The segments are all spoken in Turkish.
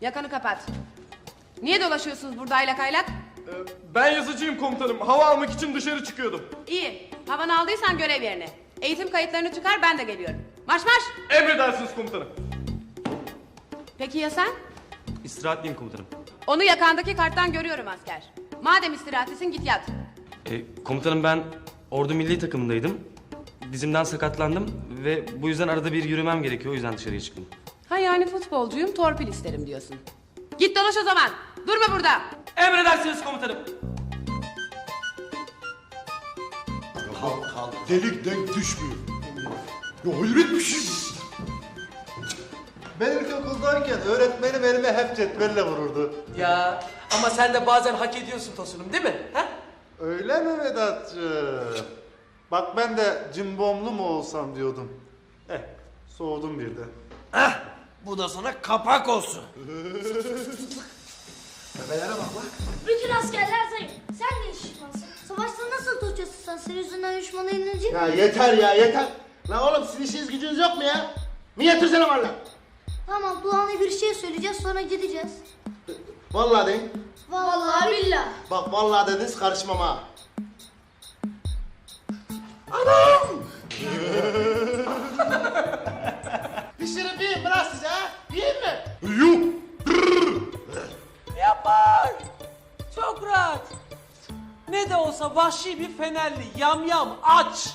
Yakanı kapat. Niye dolaşıyorsunuz burada aylak aylak? Ee, ben yazıcıyım komutanım. Hava almak için dışarı çıkıyordum. İyi. Havanı aldıysan görev yerine. Eğitim kayıtlarını çıkar ben de geliyorum. Marş marş. Emredersiniz komutanım. Peki ya sen? İstirahatliyim komutanım. Onu yakandaki karttan görüyorum asker. Madem istirahatlisin git yat. E, komutanım ben ordu milli takımındaydım. Dizimden sakatlandım ve bu yüzden arada bir yürümem gerekiyor. O yüzden dışarıya çıktım. Yani futbolcuyum torpil isterim diyorsun. Git dolaş o zaman. Durma burada. Emredersiniz komutanım. Delik denk düşmüyor. Ya hayret bir şey. Ben ilkokuldayken öğretmenim elime hep cetvelle vururdu. Ya ama sen de bazen hak ediyorsun Tosun'um değil mi? Ha? Öyle mi Vedat'cığım? Bak ben de cimbomlu mu olsam diyordum. Eh, soğudum birden. Bu da sana kapak olsun. Bütün askerler zayıf. Sen de şişmansın. Savaşta nasıl tutacağız sen? Senin yüzünden düşmana yenilecek Ya yeter ya yeter. Lan oğlum sizin işiniz gücünüz yok mu ya? Niye tırsana valla? Tamam Doğan'a bir şey söyleyeceğiz sonra gideceğiz. Vallahi deyin. Vallahi billah. Bak vallahi dediniz karışmam ha. Anam! Pişirip yiyin mi lan size ha? Yiyin mi? Yuh! Yapma. Çok rahat. Ne de olsa vahşi bir fenerli yamyam aç.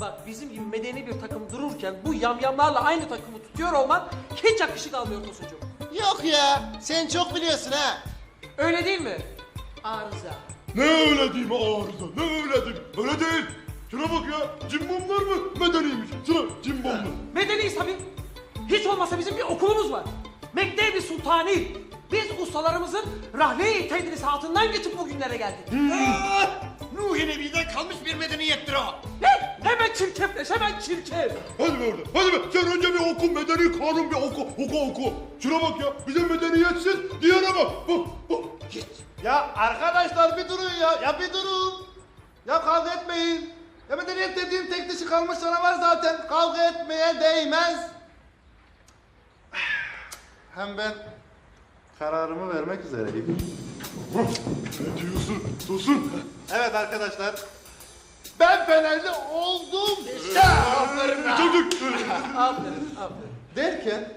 Bak bizim gibi medeni bir takım dururken bu yamyamlarla aynı takımı tutuyor olman hiç yakışık almıyor Tosuncuğum. Yok ya. Sen çok biliyorsun ha. Öyle değil mi? Arıza. Ne öyle değil mi arıza? Ne öyle mi? Öyle değil. Şuna bak ya. Cimbomlar mı? Medeniymiş. Şuna cimbomlar. Medeniyiz tabii. Hiç olmasa bizim bir okulumuz var. Mektebi Sultani. Biz ustalarımızın rahle-i tedrisatından geçip bugünlere geldik. Nuhi Nebi'den kalmış bir medeniyettir o. Ne? Hemen çirkefleş, hemen çirkef. Hadi be orada. Hadi be. Sen önce bir oku. Medeni kanun bir oku. Oku oku. Şuna bak ya. Bize medeniyetsiz diyene bak. Bak bak. Ya arkadaşlar bir durun ya. Ya bir durun. Ya kavga etmeyin. Ya medeniyet dediğin tek dişi kalmış canavar zaten. Kavga etmeye değmez. Hem ben kararımı vermek üzereyim. Ne diyorsun? Tosun. Evet arkadaşlar. Ben Fenerli oldum. Aferin Çocuk. Aferin, aferin. Derken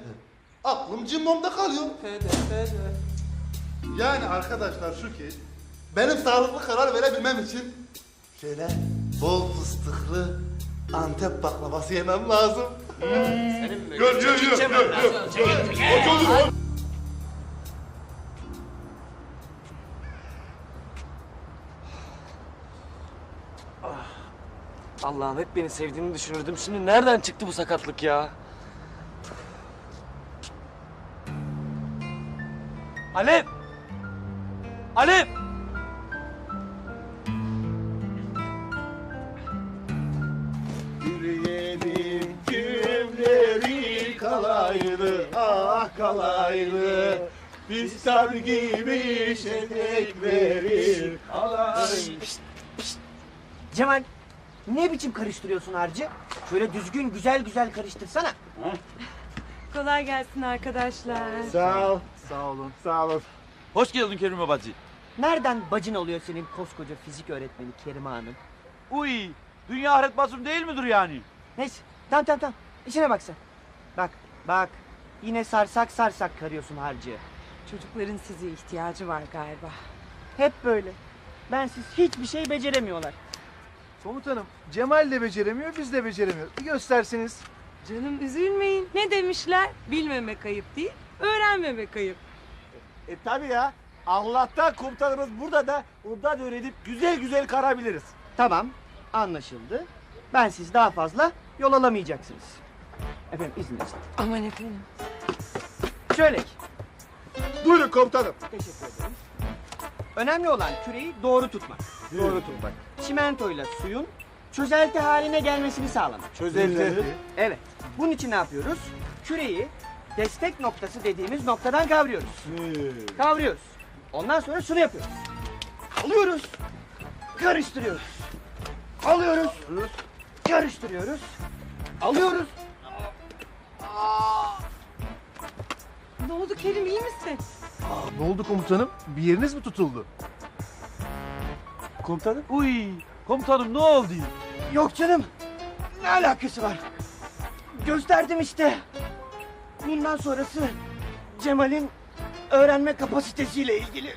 aklım cimbomda kalıyor. Fede, fede. Yani arkadaşlar şu ki benim sağlıklı karar verebilmem için şöyle bol fıstıklı Antep baklavası yemem lazım. Gel gel gel gel gel. Aç hadi. Allah'ım hep beni sevdiğini düşünürdüm. Şimdi nereden çıktı bu sakatlık ya? Alev! Alev! Kalaylı ah kalaylı Pistan gibi şenekleri alaylı Cemal ne biçim karıştırıyorsun harcı? Şöyle düzgün güzel güzel karıştırsana. Kolay gelsin arkadaşlar. Sağ ol. Sağ olun, sağ olun. Hoş geldin Kerime bacı. Nereden bacın oluyor senin koskoca fizik öğretmeni Kerime Hanım? Uy, dünya ahiret basım değil midir yani? Neyse tamam tamam tamam işine bak sen. Bak bak yine sarsak sarsak karıyorsun harcı. Çocukların size ihtiyacı var galiba. Hep böyle. Bensiz hiçbir şey beceremiyorlar. Komutanım Cemal de beceremiyor biz de beceremiyoruz. Bir gösterseniz. Canım üzülmeyin. Ne demişler? Bilmemek ayıp değil, öğrenmemek ayıp. E tabi ya. Allah'tan komutanımız burada da ondan öğrenip güzel güzel karabiliriz. Tamam anlaşıldı. Ben siz daha fazla yol alamayacaksınız. Efendim izninizle. Aman efendim. Şöyle ki. Buyurun komutanım. Teşekkür ederim. Önemli olan küreyi doğru tutmak. Doğru tutmak. Çimentoyla suyun çözelti haline gelmesini sağlamak. Çözelti. Evet. Bunun için ne yapıyoruz? Küreyi destek noktası dediğimiz noktadan kavruyoruz. Kavruyoruz. Ondan sonra şunu yapıyoruz. Alıyoruz. Karıştırıyoruz. Alıyoruz. Karıştırıyoruz. Alıyoruz. Ne oldu Kerim iyi misin? Ne oldu komutanım? Bir yeriniz mi tutuldu? Komutanım? Uy komutanım ne oldu? Yok canım. Ne alakası var? Gösterdim işte. Bundan sonrası Cemal'in öğrenme kapasitesiyle ilgili.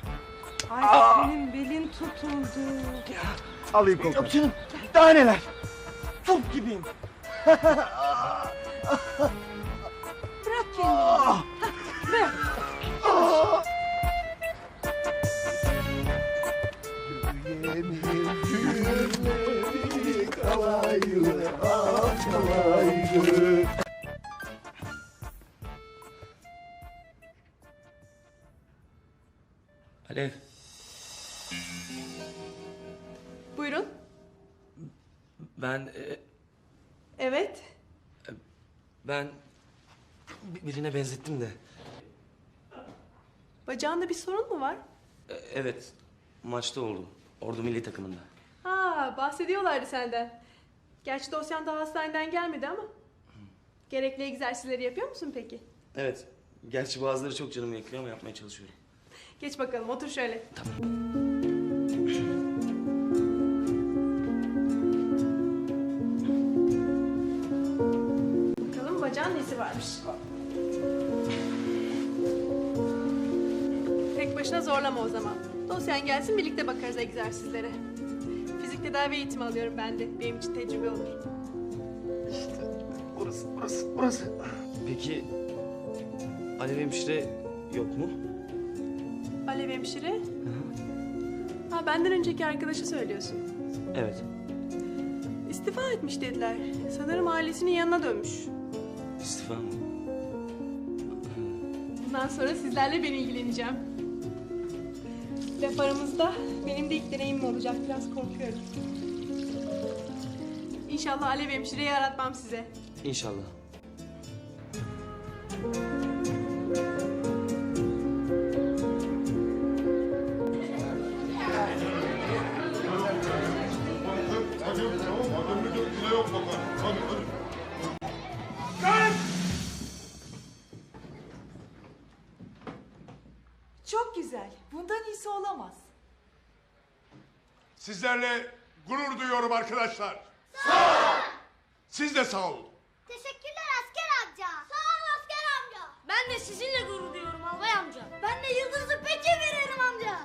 Ay senin belin tutuldu. Alayım komutanım. Yok canım. Daha neler? Top gibiyim. Bırak kendini. Bırak. Alev. Buyurun. Ben e, Evet. ben bi- birine benzettim de. Bacağında bir sorun mu var? E, evet. Maçta oldu. Ordu milli takımında. Ha bahsediyorlardı senden. Gerçi dosyan daha hastaneden gelmedi ama. Gerekli egzersizleri yapıyor musun peki? Evet. Gerçi bazıları çok canımı yakıyor ama yapmaya çalışıyorum. Geç bakalım otur şöyle. Bakalım bacağın nesi varmış. Tek başına zorlama o zaman. Dosyan gelsin birlikte bakarız egzersizlere. Tedavi eğitimi alıyorum ben de. Benim için tecrübe olur. Burası, burası, burası. Peki Alev hemşire yok mu? Alev hemşire. Ha benden önceki arkadaşı söylüyorsun. Evet. İstifa etmiş dediler. Sanırım ailesinin yanına dönmüş. İstifa mı? Bundan sonra sizlerle ben ilgileneceğim. Laf aramızda benim de ilk deneyimim olacak. Biraz korkuyorum. İnşallah Alev hemşireyi aratmam size. İnşallah. Çok güzel. Bundan iyisi olamaz. Sizlerle gurur duyuyorum arkadaşlar. Sağ ol. Siz de sağ olun. Teşekkürler asker amca. Sağ ol asker amca. Ben de sizinle gurur duyuyorum albay amca. Ben de yıldızı peki veririm amca.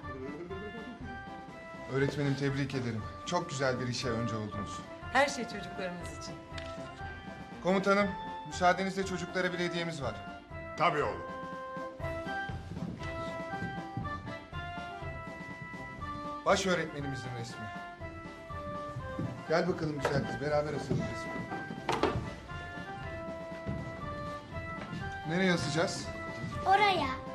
Öğretmenim tebrik ederim. Çok güzel bir işe önce oldunuz. Her şey çocuklarımız için. Komutanım, müsaadenizle çocuklara bir hediyemiz var. Tabii oğlum. Baş öğretmenimizin resmi. Gel bakalım güzel kız, beraber asalım resmi. Nereye asacağız? Oraya.